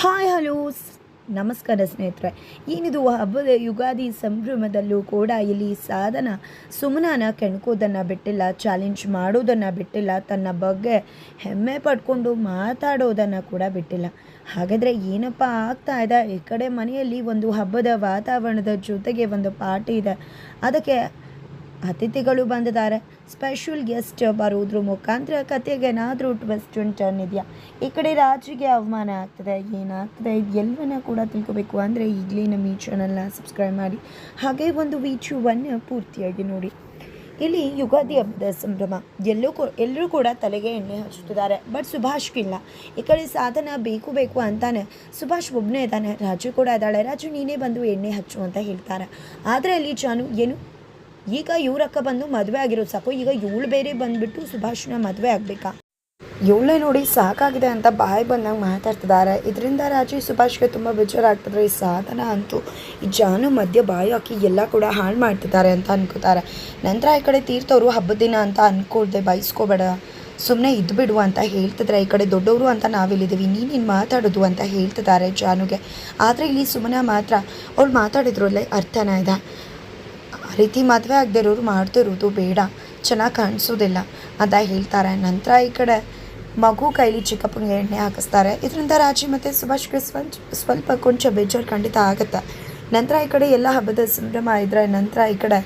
Hi, hello ನಮಸ್ಕಾರ ಸ್ನೇಹಿತರೆ. ಏನಿದು ಹಬ್ಬದ ಯುಗಾದಿ ಸಂಭ್ರಮದಲ್ಲೂ ಕೂಡ ಇಲ್ಲಿ ಸಾಧನ ಸುಮನನ ಕೆಣಕೋದನ್ನು ಬಿಟ್ಟಿಲ್ಲ ಚಾಲೆಂಜ್ ಮಾಡೋದನ್ನು ಬಿಟ್ಟಿಲ್ಲ, ತನ್ನ ಬಗ್ಗೆ ಹೆಮ್ಮೆ ಪಡ್ಕೊಂಡು ಮಾತಾಡೋದನ್ನು ಕೂಡ ಬಿಟ್ಟಿಲ್ಲ. ಹಾಗಾದರೆ ಏನಪ್ಪ ಆಗ್ತಾ ಇದೆ? ಈ ಕಡೆ ಮನೆಯಲ್ಲಿ ಒಂದು ಹಬ್ಬದ ವಾತಾವರಣದ ಜೊತೆಗೆ ಒಂದು ಪಾರ್ಟಿ ಇದೆ. ಅದಕ್ಕೆ ಅತಿಥಿಗಳು ಬಂದಿದ್ದಾರೆ. ಸ್ಪೆಷಲ್ ಗೆಸ್ಟ್ ಬರೋದ್ರ ಮುಖಾಂತರ ಕತೆಗೆ ಏನಾದರೂ ಟ್ವಿಸ್ಟ್ ಟರ್ನ್ ಇದೆಯಾ ಈ ಕಡೆ ರಾಜಿಗೆ ಅವಮಾನ ಆಗ್ತದೆ, ಏನಾಗ್ತದೆ ಎಲ್ಲವನ್ನ ಕೂಡ ತಿಳ್ಕೊಬೇಕು. ಅಂದರೆ ಈಗಲೇ ನಮ್ಮ ಈ ಚಾನಲ್ನ ಸಬ್ಸ್ಕ್ರೈಬ್ ಮಾಡಿ. ಹಾಗೆ ಒಂದು ವಿಡಿಯೋವನ್ನು ಪೂರ್ತಿಯಾಗಿ ನೋಡಿ. ಇಲ್ಲಿ ಯುಗಾದಿ ಹಬ್ಬದ ಸಂಭ್ರಮ. ಎಲ್ಲೂ ಕೂ, ಎಲ್ಲರೂ ಕೂಡ ತಲೆಗೆ ಎಣ್ಣೆ ಹಚ್ಚುತ್ತಿದ್ದಾರೆ. ಬಟ್ ಸುಭಾಷ್ಗಿಲ್ಲ ಈ ಕಡೆ ಸಾಧನ ಬೇಕು ಬೇಕು ಅಂತಾನೆ. ಸುಭಾಷ್ ಒಬ್ಬನೇ ಇದ್ದಾನೆ. ರಾಜು ಕೂಡ ಇದ್ದಾಳೆ. ರಾಜು ನೀನೇ ಬಂದು ಎಣ್ಣೆ ಹಚ್ಚು ಅಂತ ಹೇಳ್ತಾರೆ. ಆದರೆ ಅಲ್ಲಿ ಜಾನು ಏನು? ಈಗ ಇವ್ರಕ್ಕ ಬಂದು ಮದುವೆ ಆಗಿರೋದು ಸಾಕು. ಈಗ ಇವಳು ಬೇರೆ ಬಂದ್ಬಿಟ್ಟು ಸುಭಾಷ್ನ ಮದುವೆ ಆಗಬೇಕಾ? ಇವಳೇ ನೋಡಿ ಸಾಕಾಗಿದೆ ಅಂತ ಬಾಯಿ ಬಂದಾಗ ಮಾತಾಡ್ತಿದ್ದಾರೆ. ಇದರಿಂದ ರಾಜು ಸುಭಾಷ್ಗೆ ತುಂಬ ಬೇಜಾರಾಗ್ತಿದ್ರೆ ಈ ಸಾಧನ ಅಂತೂ ಈ ಜಾನು ಮಧ್ಯೆ ಬಾಯಿ ಹಾಕಿ ಎಲ್ಲ ಕೂಡ ಹಾಳು ಮಾಡ್ತಿದ್ದಾರೆ ಅಂತ ಅನ್ಕೋತಾರೆ. ನಂತರ ಈ ಕಡೆ ತೀರ್ಥವರು ಹಬ್ಬದ ದಿನ ಅಂತ ಅನ್ಕೊಳ್ದೆ ಬಯಸ್ಕೋಬೇಡ ಸುಮ್ಮನೆ ಇದ್ದು ಬಿಡು ಅಂತ ಹೇಳ್ತಿದ್ರೆ ಈ ಕಡೆ ದೊಡ್ಡವರು ಅಂತ ನಾವಿಲ್ಲಿದ್ದೀವಿ. ನೀನೇನು ಮಾತಾಡೋದು ಅಂತ ಹೇಳ್ತಿದ್ದಾರೆ ಜಾನುಗೆ. ಆದರೆ ಇಲ್ಲಿ ಸುಮ್ಮನೆ ಮಾತ್ರ, ಅವ್ಳು ಮಾತಾಡಿದ್ರಲ್ಲೇ ಅರ್ಥನ ಇದೆ ಆ ರೀತಿ ಮದುವೆ ಆಗದೆ ಇರೋರು ಮಾಡ್ತಿರೋದು ಬೇಡ. ಚೆನ್ನಾಗಿ ಕಾಣಿಸೋದಿಲ್ಲ. ಅಂತ ಹೇಳ್ತಾರೆ. ನಂತರ ಈ ಕಡೆ ಮಗು ಕೈಲಿ ಚಿಕ್ಕಪ್ಪನಿಗೆ ಎಣ್ಣೆ ಹಾಕಿಸ್ತಾರೆ. ಇದರಿಂದ ರಾಜಿ ಮತ್ತು ಸುಭಾಷ್ಗೆ ಸ್ವಲ್ಪ ಸ್ವಲ್ಪ ಕೊಂಚ ಬೇಜಾರು ಖಂಡಿತ ಆಗುತ್ತೆ. ನಂತರ ಈ ಕಡೆ ಎಲ್ಲ ಹಬ್ಬದ ಸಂಭ್ರಮ ಇದ್ರೆ ನಂತರ ಈ ಕಡೆ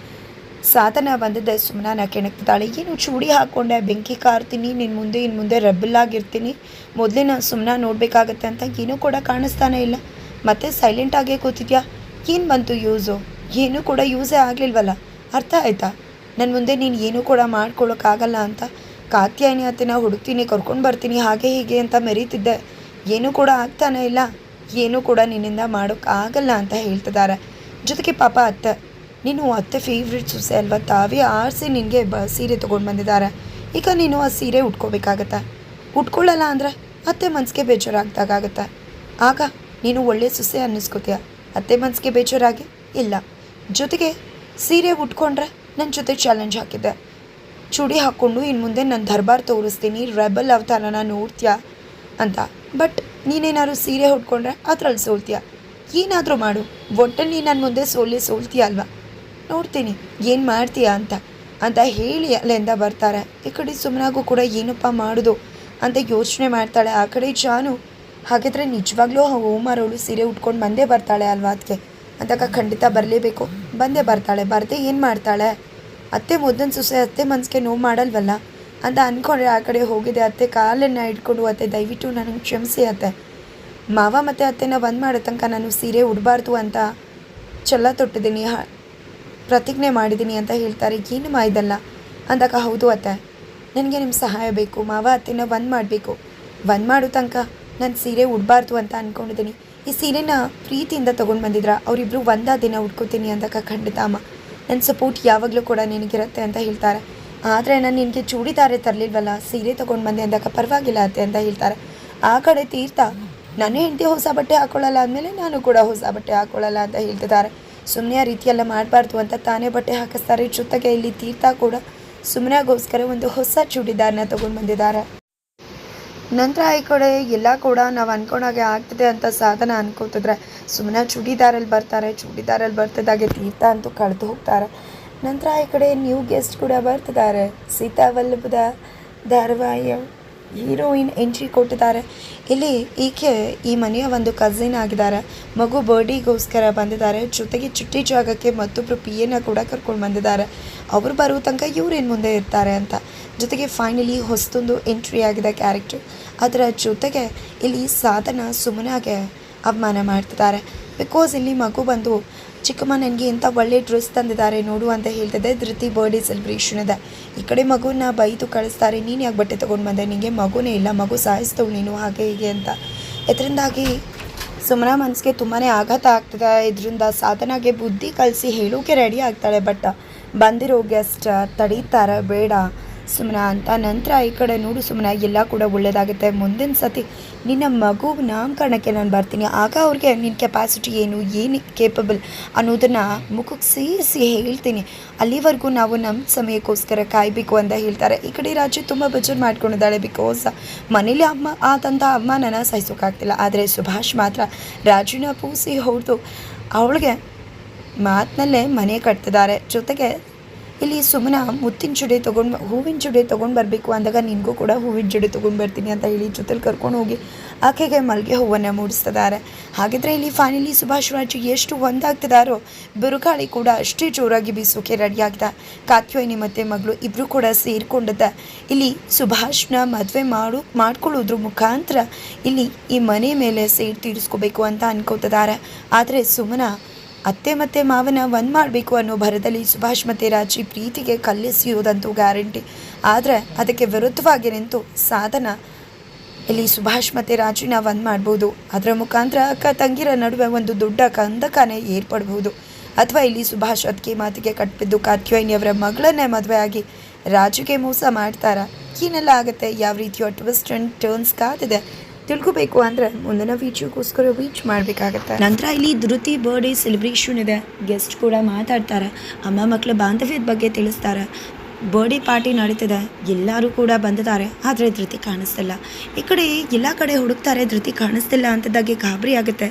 ಸಾಧನ ಬಂದಿದ್ದೆ ಸುಮ್ಮನೆ ಕೆಣಕ್ತಾಳೆ ಏನು ಚೂಡಿ ಹಾಕ್ಕೊಂಡೆ ಬೆಂಕಿ ಕಾರ್ತೀನಿ. ನಿನ್ನ ಮುಂದೆ ಇನ್ನು ಮುಂದೆ ರಬ್ಬಲ್ಲಾಗಿರ್ತೀನಿ ಮೊದಲೇ ನಾನು ಸುಮ್ಮನೆ ನೋಡಬೇಕಾಗತ್ತೆ ಅಂತ ಏನೂ ಕೂಡ ಕಾಣಿಸ್ತಾನೆ ಇಲ್ಲ. ಮತ್ತೆ ಸೈಲೆಂಟ್ ಆಗೇ ಕೂತಿದ್ಯಾ? ಏನು ಬಂತು ಯೂಸು? ಏನೂ ಕೂಡ ಯೂಸೇ ಆಗಲಿಲ್ವಲ್ಲ? ಅರ್ಥ ಆಯ್ತಾ? ನನ್ನ ಮುಂದೆ ನೀನು ಏನೂ ಕೂಡ ಮಾಡ್ಕೊಳ್ಳೋಕ್ಕಾಗಲ್ಲ ಅಂತ. ಕಾತ್ಯಾಯಿನಿ ಅತ್ತೆನ ಹುಡುಕ್ತೀನಿ, ಕರ್ಕೊಂಡು ಬರ್ತೀನಿ, ಹಾಗೆ ಹೀಗೆ ಅಂತ ಮೆರೀತಿದ್ದೆ. ಏನೂ ಕೂಡ ಆಗ್ತಾನೆ ಇಲ್ಲ. ಏನೂ ಕೂಡ ನಿನ್ನಿಂದ ಮಾಡೋಕ್ಕಾಗಲ್ಲ ಅಂತ ಹೇಳ್ತಿದ್ದಾರೆ ಜೊತೆಗೆ ಪಾಪ ಅತ್ತೆ. ನೀನು ಅತ್ತೆ ಫೇವ್ರೆಟ್ ಸೊಸೆ ಅಲ್ವಾ? ತಾವೇ ಆರಿಸಿ ನಿನಗೆ ಬ ಸೀರೆ ತೊಗೊಂಡು ಬಂದಿದ್ದಾರೆ ಈಗ ನೀನು ಆ ಸೀರೆ ಉಟ್ಕೋಬೇಕಾಗತ್ತೆ. ಉಟ್ಕೊಳ್ಳಲ್ಲ ಅಂದರೆ ಅತ್ತೆ ಮನಸ್ಸಿಗೆ ಬೇಜಾರಾಗ್ದಾಗತ್ತೆ ಆಗ ನೀನು ಒಳ್ಳೆ ಸೊಸೆ ಅನ್ನಿಸ್ಕೋತೀಯ? ಅತ್ತೆ ಮನಸ್ಸಿಗೆ ಬೇಜಾರಾಗಿ? ಇಲ್ಲ. ಜೊತೆಗೆ ಸೀರೆ ಉಟ್ಕೊಂಡ್ರೆ ನನ್ನ ಜೊತೆ ಚಾಲೆಂಜ್ ಹಾಕಿದ್ದೆ. ಚೂಡಿ ಹಾಕ್ಕೊಂಡು ಇನ್ನು ಮುಂದೆ ನಾನು ದರ್ಬಾರ್ ತೋರಿಸ್ತೀನಿ, ರೆಬಲ್ ಅವತಾರನ ನೋಡ್ತೀಯಾ ಅಂತ. ಬಟ್ ನೀನೇನಾದ್ರು ಸೀರೆ ಉಟ್ಕೊಂಡ್ರೆ ಅದ್ರಲ್ಲಿ ಸೋಲ್ತೀಯ? ಏನಾದರೂ ಮಾಡು, ಒಟ್ಟಲ್ಲಿ ನನ್ನ ಮುಂದೆ ಸೋಲಿ ಸೋಲ್ತೀಯ ಅಲ್ವಾ? ನೋಡ್ತೀನಿ, ಏನು ಮಾಡ್ತೀಯ ಅಂತ. ಅಂತ ಹೇಳಿ ಅಲ್ಲಿಂದ ಬರ್ತಾರೆ. ಈ ಕಡೆ ಸುಮ್ಮನಾಗೂ ಕೂಡ ಏನಪ್ಪ ಮಾಡೋದು ಅಂತ ಯೋಚನೆ ಮಾಡ್ತಾಳೆ. ಆ ಕಡೆ ಜಾನು, ಹಾಗಿದ್ರೆ ನಿಜವಾಗ್ಲೂ ಓಮಾರವಳು ಸೀರೆ ಉಟ್ಕೊಂಡು ಬಂದೇ ಬರ್ತಾಳೆ ಅಲ್ವಾ ಅದಕ್ಕೆ ಅಂತಕ ಖಂಡಿತ ಬರಲೇಬೇಕು. ಬಂದೇ ಬರ್ತಾಳೆ, ಬರದೆ ಏನು ಮಾಡ್ತಾಳೆ? ಅತ್ತೆ ಮುದ್ದನ್ ಸುಸೆ ಅತ್ತೆ ಮನಸ್ಸಿಗೆ ನೋವು ಮಾಡಲ್ವಲ್ಲ? ಅಂತ ಅಂದ್ಕೊಂಡ್ರೆ ಆ ಕಡೆ ಹೋಗಿದೆ ಅತ್ತೆ, ಕಾಲನ್ನು ಇಟ್ಕೊಂಡು ಅತ್ತೆ, ದಯವಿಟ್ಟು ನನಗೆ ಕ್ಷಮಿಸಿ ಅತ್ತೆ. ಮಾವ ಮತ್ತು ಅತ್ತೆನ ಬಂದ್ ಮಾಡೋ ತನಕ ನಾನು ಸೀರೆ ಉಡಬಾರ್ದು ಅಂತ ಚೆಲ್ಲ ತೊಟ್ಟಿದ್ದೀನಿ ಪ್ರತಿಜ್ಞೆ ಮಾಡಿದ್ದೀನಿ ಅಂತ ಹೇಳ್ತಾರೆ. ಏನು ಮಾಯ್ದಲ್ಲ ಅಂದಾಗ ಹೌದು ಅತ್ತೆ. ನನಗೆ ನಿಮ್ಮ ಸಹಾಯ ಬೇಕು, ಮಾವ ಅತ್ತೆನ ಬಂದ್ ಮಾಡಬೇಕು. ಬಂದ್ ಮಾಡೋ ತನಕ ನಾನು ಸೀರೆ ಉಡಬಾರ್ದು ಅಂತ ಅಂದ್ಕೊಂಡಿದ್ದೀನಿ ಈ ಸೀರೆನ ಪ್ರೀತಿಯಿಂದ ತೊಗೊಂಡು ಬಂದಿದ್ರ. ಅವರಿಬ್ಬರು ಒಂದಾ ದಿನ ಉಟ್ಕೋತೀನಿ ಅಂದಾಗ ಖಂಡಿತ ಅಮ್ಮ. ನನ್ನ ಸಪೋರ್ಟ್ ಯಾವಾಗಲೂ ಕೂಡ ನಿನಗಿರುತ್ತೆ ಅಂತ ಹೇಳ್ತಾರೆ. ಆದರೆ ನಾನು ನಿನಗೆ ಚೂಡಿದಾರೆ ತರಲಿಲ್ವಲ್ಲ, ಸೀರೆ ತೊಗೊಂಡು ಬಂದೆ ಅಂದಾಗ ಪರವಾಗಿಲ್ಲ ಅತ್ತೆ ಅಂತ ಹೇಳ್ತಾರೆ. ಆ ಕಡೆ ತೀರ್ಥ, ನಾನು ಹೆಂಡತಿ ಹೊಸ ಬಟ್ಟೆ ಹಾಕೊಳ್ಳಲ್ಲ ಅಂದಮೇಲೆ ನಾನು ಕೂಡ ಹೊಸ ಬಟ್ಟೆ ಹಾಕೊಳ್ಳಲ್ಲ ಅಂತ ಹೇಳ್ತಿದ್ದಾರೆ. ಸುಮ್ಮನೆ ಆ ರೀತಿಯೆಲ್ಲ ಮಾಡಬಾರ್ದು ಅಂತ ತಾನೇ ಬಟ್ಟೆ ಹಾಕಿಸ್ತಾರೆ. ಜೊತೆಗೆ ಇಲ್ಲಿ ತೀರ್ಥ ಕೂಡ ಸುಮ್ಮನೆಗೋಸ್ಕರ ಒಂದು ಹೊಸ ಚೂಡಿದಾರನ ತೊಗೊಂಡು ಬಂದಿದ್ದಾರೆ. ನಂತರ ಈ ಕಡೆ ಎಲ್ಲ ಕೂಡ ನಾವು ಅನ್ಕೊಂಡಾಗೆ ಆಗ್ತದೆ ಅಂತ ಸಾಧನ ಅನ್ಕೋತಿದ್ರೆ ಸುಮ್ಮನೆ ಚೂಡಿದಾರಲ್ಲಿ ಬರ್ತಾರೆ ಚೂಡಿದಾರಲ್ಲಿ ಬರ್ತಿದ್ದಾಗೆ ತೀರ್ಥ ಅಂತೂ ಕಳೆದು ಹೋಗ್ತಾರೆ. ನಂತರ ಈ ಕಡೆ ನ್ಯೂ ಗೆಸ್ಟ್ ಕೂಡ ಬರ್ತಿದ್ದಾರೆ. ಸೀತಾವಲ್ಲಭದ ಧಾರಾವಾಹಿಯ ಹೀರೋಯಿನ್ ಎಂಟ್ರಿ ಕೊಟ್ಟಿದ್ದಾರೆ. ಇಲ್ಲಿ ಈಕೆ ಈ ಮನೆಯ ಒಂದು ಕಸಿನ್ ಆಗಿದ್ದಾರೆ. ಮಗು ಬರ್ಡಿಗೋಸ್ಕರ ಬಂದಿದ್ದಾರೆ. ಜೊತೆಗೆ ಚುಟ್ಟಿ ಜಾಗಕ್ಕೆ ಮತ್ತೊಬ್ಬರು ಪಿ ಎನ ಕೂಡ ಕರ್ಕೊಂಡು ಬಂದಿದ್ದಾರೆ. ಅವರು ಬರುವ ತನಕ ಇವ್ರೇನು ಮುಂದೆ ಇರ್ತಾರೆ ಅಂತ. ಜೊತೆಗೆ ಫೈನಲಿ ಹೊಸದೊಂದು ಎಂಟ್ರಿ ಆಗಿದೆ ಕ್ಯಾರೆಕ್ಟರ್ ಅದರ ಜೊತೆಗೆ ಇಲ್ಲಿ ಸಾಧನ ಸುಮ್ಮನಾಗೆ ಅವಮಾನ ಮಾಡ್ತಿದ್ದಾರೆ. ಬಿಕಾಸ್ ಇಲ್ಲಿ ಮಗು ಬಂದು, ಚಿಕ್ಕಮ್ಮ, ನನಗೆ ಇಂಥ ಒಳ್ಳೆ ಡ್ರೆಸ್ ತಂದಿದ್ದಾರೆ, ನೋಡು ಅಂತ ಹೇಳ್ತಿದ್ದೆ ಧೃತಿ ಬರ್ಡೇ ಸೆಲೆಬ್ರೇಷನ್ ಇದೆ. ಈ ಕಡೆ ಮಗುನ ಬೈದು ಕಳಿಸ್ತಾರೆ. ನೀನು ಯಾಕೆ ಬಟ್ಟೆ ತೊಗೊಂಡು ಬಂದೆ? ನಿನಗೆ ಮಗುನೇ ಇಲ್ಲ. ಮಗು ಸಾಯಿಸ್ತವಳು ನೀನು ಹಾಗೆ ಹೀಗೆ ಅಂತ. ಇದರಿಂದಾಗಿ ಸುಮನ ಮನಸ್ಸಿಗೆ ತುಂಬಾ ಆಘಾತ ಆಗ್ತದೆ. ಇದರಿಂದ ಸಾಧನಾಗೆ ಬುದ್ಧಿ ಕಲಿಸಿ ಹೇಳೋಕೆ ರೆಡಿ ಆಗ್ತಾಳೆ ಬಟ್ ಬಂದಿರೋ ಗೆಸ್ಟ್ ತಡೀತಾರೆ. ಬೇಡ. ಸುಮ್ಮನ ಅಂತ. ನಂತರ ಈ ಕಡೆ ನೋಡು ಸುಮ್ಮನ ಎಲ್ಲ ಕೂಡ ಒಳ್ಳೇದಾಗುತ್ತೆ. ಮುಂದಿನ ಸತಿ ನಿನ್ನ ಮಗು ನಾಮಕರಣಕ್ಕೆ ನಾನು ಬರ್ತೀನಿ. ಆಗ ಅವ್ರಿಗೆ ನಿನ್ನ ಕೆಪಾಸಿಟಿ ಏನು ಏನು ಕೇಪಬಲ್ ಅನ್ನೋದನ್ನು ಮುಖಕ್ಕೆ ಸೇರಿಸಿ ಹೇಳ್ತೀನಿ. ಅಲ್ಲಿವರೆಗೂ ನಾವು ನಮ್ಮ ಸಮಯಕ್ಕೋಸ್ಕರ ಕಾಯಬೇಕು ಅಂತ ಹೇಳ್ತಾರೆ. ಈ ಕಡೆ ರಾಜು ತುಂಬ ಬೇಜಾರು ಮಾಡ್ಕೊಂಡಿದ್ದಾಳೆ ಬಿಕಾಸ್ ಮನೇಲಿ ಅಮ್ಮ ಆದಂಥ ಅಮ್ಮನನ್ನ ಸಹಿಸೋಕ್ಕಾಗ್ತಿಲ್ಲ ಆದರೆ ಸುಭಾಷ್ ಮಾತ್ರ ರಾಜುನ ಪೂಸಿ ಹೊಡೆದು ಅವಳಿಗೆ ಮಾತಿನಲ್ಲೇ ಮನೆ ಕಟ್ತಿದ್ದಾರೆ. ಜೊತೆಗೆ ಇಲ್ಲಿ ಸುಮ್ಮನ ಮುತ್ತಿನ ಚುಡಿ ತೊಗೊಂಡು ಹೂವಿನ ಚುಡಿ ತೊಗೊಂಡು ಬರಬೇಕು ಅಂದಾಗ ನಿನಗೂ ಕೂಡ ಹೂವಿನ ಚುಡಿ ತೊಗೊಂಡು ಬರ್ತೀನಿ ಅಂತ ಹೇಳಿ ಜೊತೆಲಿ ಕರ್ಕೊಂಡು ಹೋಗಿ ಆಕೆಗೆ ಮಲ್ಲಿಗೆ ಹೂವನ್ನು ಮೂಡಿಸ್ತಿದ್ದಾರೆ. ಹಾಗಿದ್ರೆ ಇಲ್ಲಿ ಫೈನಲಿ ಸುಭಾಷ್ ರಾಜು ಎಷ್ಟು ಒಂದಾಗ್ತಿದಾರೋ ಬಿರುಗಾಳಿ ಕೂಡ ಅಷ್ಟೇ ಜೋರಾಗಿ ಬೀಸೋಕೆ ರೆಡಿಯಾಗಿದೆ ಕಾತ್ಯಾಯಿನಿ ಮತ್ತು ಮಗಳು ಇಬ್ಬರು ಕೂಡ ಸೇರಿಕೊಂಡಿದ್ದ. ಇಲ್ಲಿ ಸುಭಾಷ್ನ ಮದುವೆ ಮಾಡು ಮಾಡ್ಕೊಳ್ಳೋದ್ರ ಮುಖಾಂತರ ಇಲ್ಲಿ ಈ ಮನೆ ಮೇಲೆ ಸೇರಿ ತೀರಿಸ್ಕೋಬೇಕು ಅಂತ ಅನ್ಕೋತಿದ್ದಾರೆ. ಆದರೆ ಸುಮನ ಅತ್ತೆ ಮತ್ತೆ ಮಾವನ ಒಂದು ಮಾಡಬೇಕು ಅನ್ನೋ ಭರದಲ್ಲಿ ಸುಭಾಷ್ ಮತ್ತು ರಾಜಿ ಪ್ರೀತಿಗೆ ಕಲ್ಲೆಸೆಯೋದಂತೂ ಗ್ಯಾರಂಟಿ. ಆದರೆ ಅದಕ್ಕೆ ವಿರುದ್ಧವಾಗಿ ನಿಂತು ಸಾಧನ ಇಲ್ಲಿ ಸುಭಾಷ್ ಮತ್ತು ರಾಜಿನ ಒಂದು ಮಾಡ್ಬೋದು. ಅದರ ಮುಖಾಂತರ ಅಕ್ಕ ತಂಗಿರ ನಡುವೆ ಒಂದು ದೊಡ್ಡ ಕಂದಕನೇ ಏರ್ಪಡಬಹುದು ಅಥವಾ ಇಲ್ಲಿ ಸುಭಾಷ್ ಅದಕ್ಕೆ ಮಾತಿಗೆ ಕಟ್ಬಿದ್ದು ಕಾತ್ಯಾಯಿನಿಯವರ ಮಗಳನ್ನೇ ಮದುವೆಯಾಗಿ ರಾಜುಗೆ ಮೋಸ ಮಾಡ್ತಾರ? ಏನೆಲ್ಲ ಆಗುತ್ತೆ. ಯಾವ ರೀತಿಯ ಟ್ವಿಸ್ಟ್ ಆ್ಯಂಡ್ ಟರ್ನ್ಸ್ ಕಾದಿದೆ. ತಿಳ್ಕೊಬೇಕು ಅಂದ್ರೆ ಮುಂದಿನ ವೀಚಿಗೋಸ್ಕರ ವೀಚ್ ಮಾಡಬೇಕಾಗತ್ತೆ. ನಂತರ ಇಲ್ಲಿ ಧೃತಿ ಬರ್ಡೇ ಸೆಲೆಬ್ರೇಷನ್ ಇದೆ. ಗೆಸ್ಟ್ ಕೂಡ ಮಾತಾಡ್ತಾರೆ. ಅಮ್ಮ ಮಕ್ಕಳ ಬಾಂಧವ್ಯದ ಬಗ್ಗೆ ತಿಳಿಸ್ತಾರೆ. ಬರ್ಡೇ ಪಾರ್ಟಿ ನಡೀತಿದೆ. ಎಲ್ಲರೂ ಕೂಡ ಬಂದಿದ್ದಾರೆ. ಆದರೆ ಧೃತಿ ಕಾಣಿಸ್ತಿಲ್ಲ. ಈ ಕಡೆ ಎಲ್ಲ ಕಡೆ ಹುಡುಕ್ತಾರೆ. ಧೃತಿ ಕಾಣಿಸ್ತಿಲ್ಲ ಅಂತದಾಗಿ ಗಾಬರಿ ಆಗುತ್ತೆ.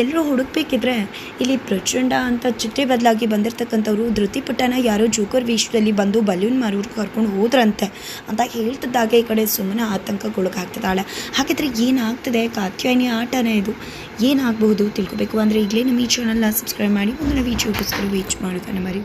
ಎಲ್ಲರೂ ಹುಡುಕ್ಬೇಕಿದ್ರೆ ಇಲ್ಲಿ ಪ್ರಚಂಡ ಅಂತ ಚಿಟ್ಟೆ ಬದಲಾಗಿ ಬಂದಿರತಕ್ಕಂಥವ್ರು, ಧೃತಿ ಪುಟ್ಟನ ಯಾರೋ ಜೋಕರ್ ವಿಶ್ವದಲ್ಲಿ ಬಂದು ಬಲೂನ್ ಮಾರೋರು ಕರ್ಕೊಂಡು ಹೋದ್ರಂತೆ ಅಂತ ಹೇಳ್ತಿದ್ದಾಗೆ ಈ ಕಡೆ ಸುಮ್ಮನೆ ಆತಂಕಗೊಳಗಾಗ್ತಿದ್ದಾಳೆ ಹಾಗಿದ್ರೆ ಏನಾಗ್ತಿದೆ? ಕಾತ್ಯಾಯಿನಿ ಆಟನೇ ಇದು. ಏನಾಗಬಹುದು ತಿಳ್ಕೊಬೇಕು. ಅಂದರೆ ಈಗಲೇ ನಮ್ಮ ಈ ಚಾನಲ್ನ ಸಬ್ಸ್ಕ್ರೈಬ್ ಮಾಡಿ, ಮುಂದಿನ ವೀಡಿಯೋಗೋಸ್ಕರ ವೇಚ್ ಮಾಡೋದನ್ನು ಮರಿ